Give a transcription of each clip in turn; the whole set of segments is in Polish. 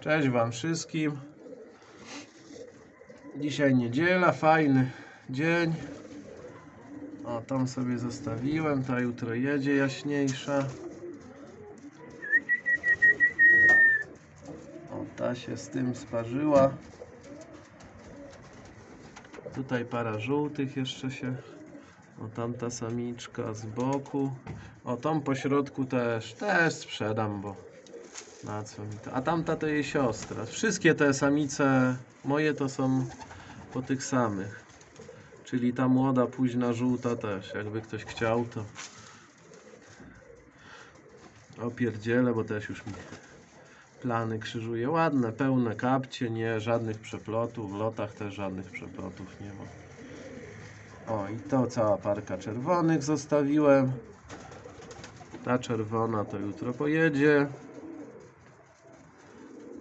Cześć Wam wszystkim. Dzisiaj niedziela, fajny dzień. O, tam sobie zostawiłem, ta jutro jedzie jaśniejsza. O, ta się z tym sparzyła. Tutaj para żółtych jeszcze się. O, tamta samiczka z boku. O, tą po środku też, też sprzedam, bo na co mi to? A tamta to jej siostra. Wszystkie te samice moje to są po tych samych. Czyli ta młoda, późna, żółta też. Jakby ktoś chciał, to opierdzielę, bo też już mi plany krzyżuje. Ładne, pełne kapcie, nie żadnych przeplotów. W lotach też żadnych przeplotów nie ma. O, i to cała parka czerwonych zostawiłem. Ta czerwona to jutro pojedzie.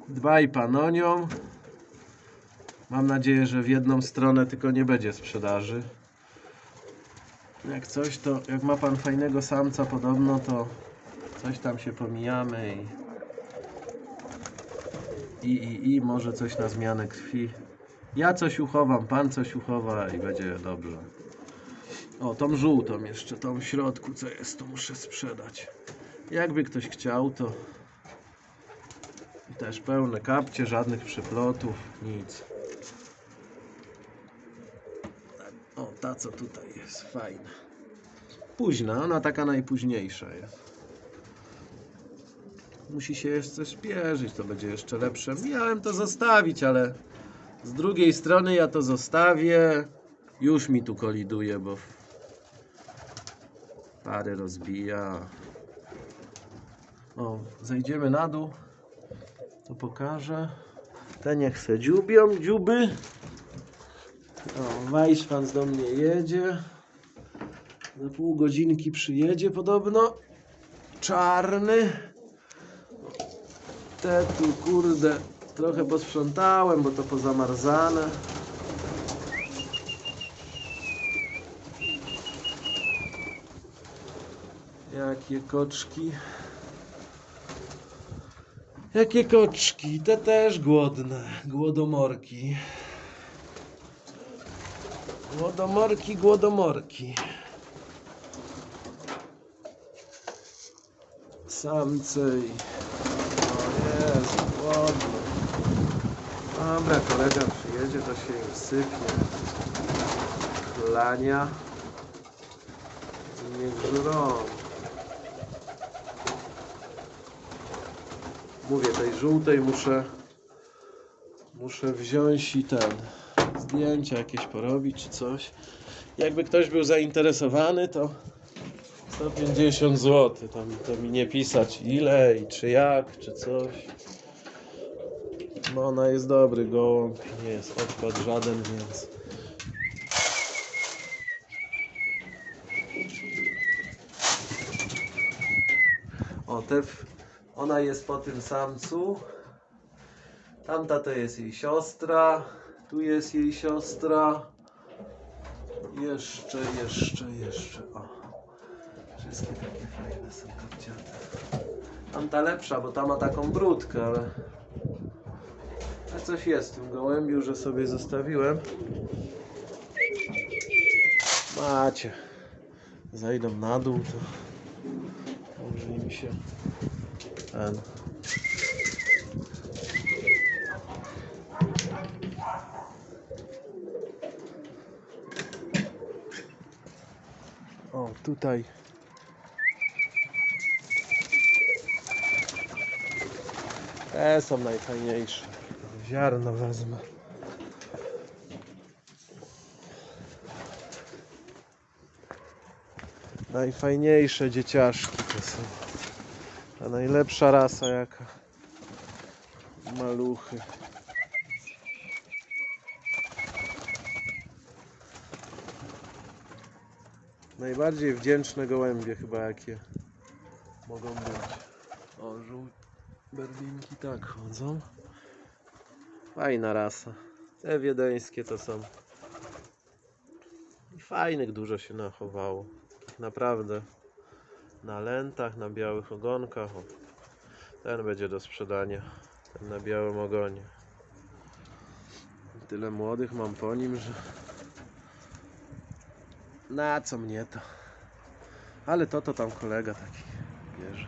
Dwaj panonią. Mam nadzieję, że w jedną stronę tylko nie będzie sprzedaży. Jak coś, to jak ma pan fajnego samca podobno, to coś tam się pomijamy i, i, i, i może coś na zmianę krwi. Ja coś uchowam, pan coś uchowa i będzie dobrze. O, tą żółtą jeszcze, tą w środku, co jest, to muszę sprzedać. Jakby ktoś chciał, to też pełne kapcie, żadnych przeplotów, nic. O, ta co tutaj jest, fajna. Późna, ona taka najpóźniejsza jest. Musi się jeszcze spieszyć, to będzie jeszcze lepsze. Miałem to zostawić, ale z drugiej strony ja to zostawię. Już mi tu koliduje, bo pary rozbija. O, zejdziemy na dół. To pokażę. Te niech se dziubią, dziuby. O, Weissfans do mnie jedzie. Za pół godzinki przyjedzie podobno. Czarny. Te tu kurde trochę posprzątałem, bo to pozamarzane. Jakie koczki. Jakie koczki, te też głodne, głodomorki. Głodomorki, głodomorki. Samce i... O jest, głodne. Dobra, kolega przyjedzie, to się im sypie. Chlania. I niech żrą. Mówię, tej żółtej muszę muszę wziąć i ten zdjęcia jakieś porobić czy coś. Jakby ktoś był zainteresowany, to 150 zł. To, mi- to mi nie pisać ile i czy jak, czy coś. No ona jest dobry gołąb, nie jest odpad żaden, więc O, te w... ona jest po tym samcu. Tamta to jest jej siostra. Tu jest jej siostra. Jeszcze, jeszcze, jeszcze. O. Wszystkie takie fajne są kapciate. Tamta lepsza, bo ta ma taką brudkę, ale... A coś jest w tym gołębiu, że sobie zostawiłem. Macie. Zajdą na dół, to może im się ten. O, tutaj. Te są najfajniejsze. Ziarno wezmę. Najfajniejsze dzieciaszki to są. Ta najlepsza rasa jaka. Maluchy. Najbardziej wdzięczne gołębie chyba jakie mogą być. O, żółte berlinki tak chodzą. Fajna rasa. Te wiedeńskie to są. Fajnych dużo się nachowało. Naprawdę na lentach, na białych ogonkach. O, ten będzie do sprzedania. Ten na białym ogonie. Tyle młodych mam po nim, że... Na co mnie to? Ale to to tam kolega taki bierze.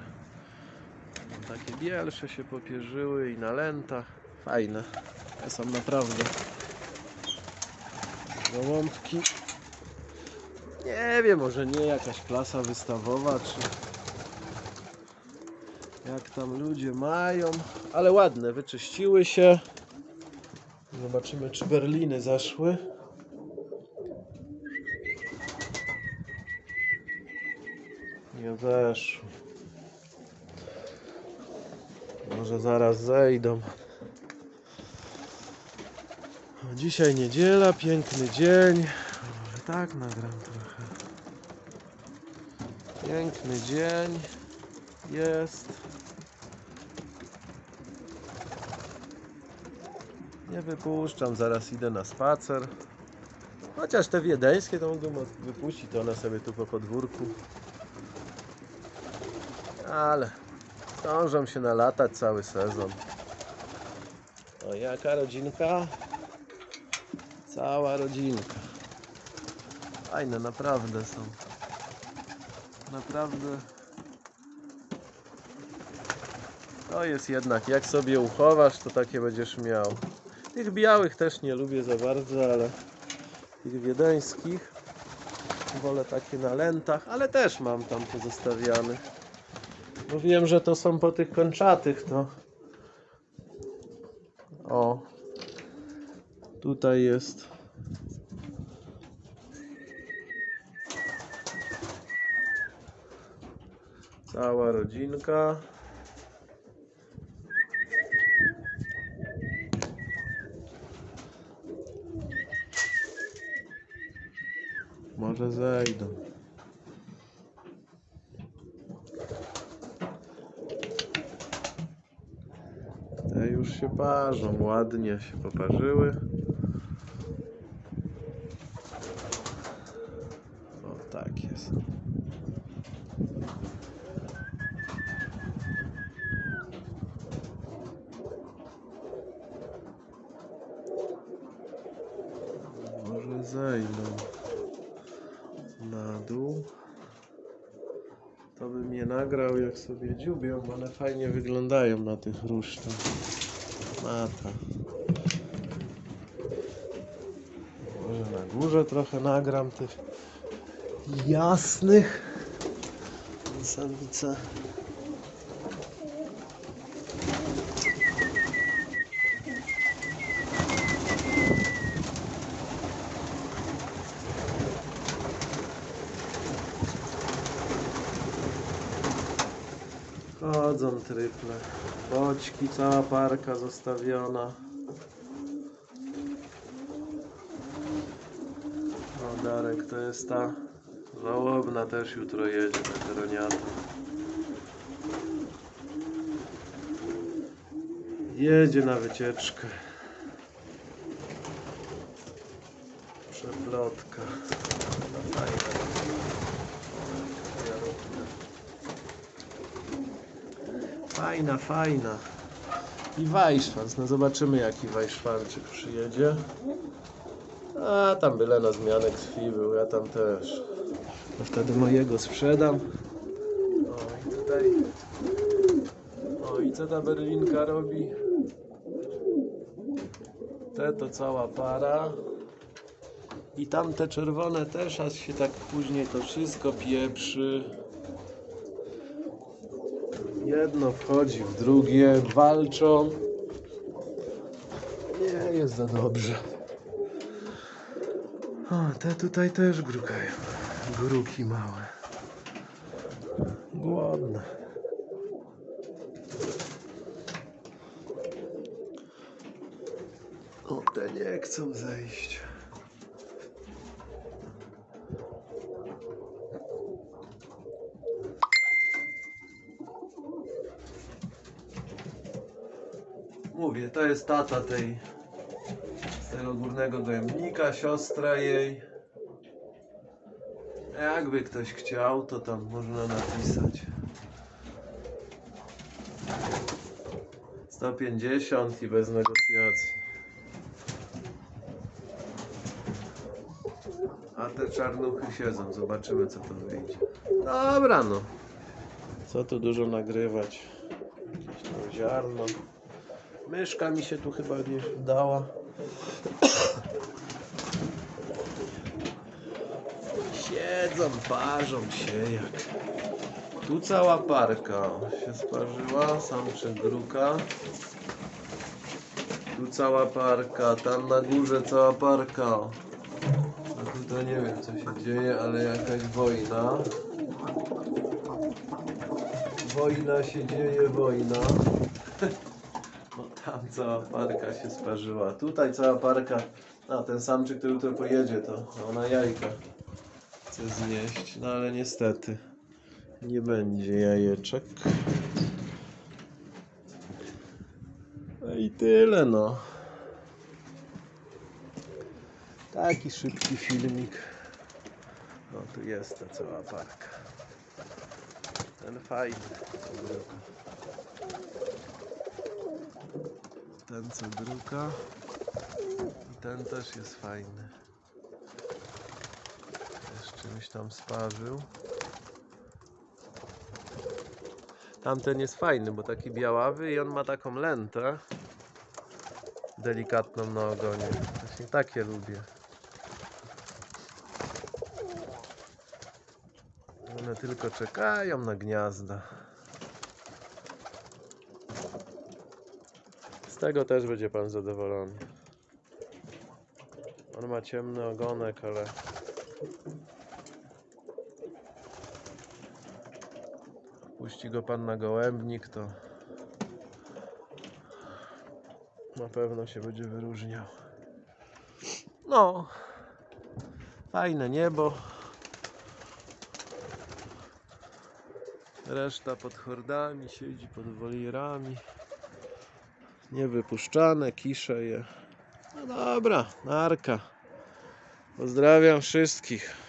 Takie bielsze się popierzyły i na lętach. Fajne. To są naprawdę gołąbki. Nie wiem, może nie jakaś klasa wystawowa, czy jak tam ludzie mają, ale ładne, wyczyściły się. Zobaczymy, czy berliny zaszły. Nie weszły. Może zaraz zejdą. Dzisiaj niedziela, piękny dzień. Może tak nagram trochę. Piękny dzień jest. Nie wypuszczam, zaraz idę na spacer. Chociaż te wiedeńskie to od- wypuścić, to one sobie tu po podwórku. Ale zdążą się nalatać cały sezon. O, jaka rodzinka? Cała rodzinka. Fajne, naprawdę są. Naprawdę. To jest jednak, jak sobie uchowasz, to takie będziesz miał. Tych białych też nie lubię za bardzo, ale tych wiedeńskich wolę takie na lentach, ale też mam tam pozostawianych. Bo wiem, że to są po tych kończatych, to o tutaj jest cała rodzinka. Może zejdą. Te już się parzą, ładnie się poparzyły. O, tak jest. Może zejdą na dół. Je nagrał, jak sobie dziubią, one fajnie wyglądają na tych rusztach. Mata. Może na górze trochę nagram tych jasnych. Samice. Chodzą tryple. Boćki, cała parka zostawiona. O, Darek, to jest ta żałobna, też jutro jedzie na koroniatę. Jedzie na wycieczkę. Przeplotka. Fajna. Fajna, fajna. I Wajszwans. No zobaczymy jaki Wajszwanczyk przyjedzie. A tam byle na zmianę krwi był, ja tam też. To wtedy mojego sprzedam. O i tutaj. O i co ta berlinka robi? Te to cała para. I tamte czerwone też, aż się tak później to wszystko pieprzy. Jedno wchodzi w drugie, walczą. Nie jest za dobrze. O, te tutaj też grukają. Gruki małe. Głodne. O, te nie chcą zejść. Mówię, to jest tata tej z tego górnego gojemnika, siostra jej. Jakby ktoś chciał, to tam można napisać. 150 i bez negocjacji. A te czarnuchy siedzą, zobaczymy co to wyjdzie. Dobra no. Co tu dużo nagrywać? Jakieś tam ziarno. Myszka mi się tu chyba nie dała. Siedzą, parzą się jak. Tu cała parka się sparzyła, samczyk gruka. Tu cała parka, tam na górze cała parka. A tutaj nie wiem co się dzieje, ale jakaś wojna. Wojna się dzieje, wojna. Cała parka się sparzyła. Tutaj cała parka. A ten samczyk, który jutro pojedzie, to ona jajka chce zjeść. No ale niestety nie będzie jajeczek. No i tyle no. Taki szybki filmik. No tu jest ta cała parka. Ten fajny. co druga. Ten co druga. I ten też jest fajny. Też czymś tam sparzył. Tamten jest fajny, bo taki białawy i on ma taką lentę delikatną na ogonie. Właśnie takie lubię. One tylko czekają na gniazda. Tego też będzie pan zadowolony. On ma ciemny ogonek, ale puści go pan na gołębnik, to na pewno się będzie wyróżniał. No, fajne niebo. Reszta pod hordami siedzi, pod wolierami. Niewypuszczane, kisze je. No dobra, narka. Pozdrawiam wszystkich.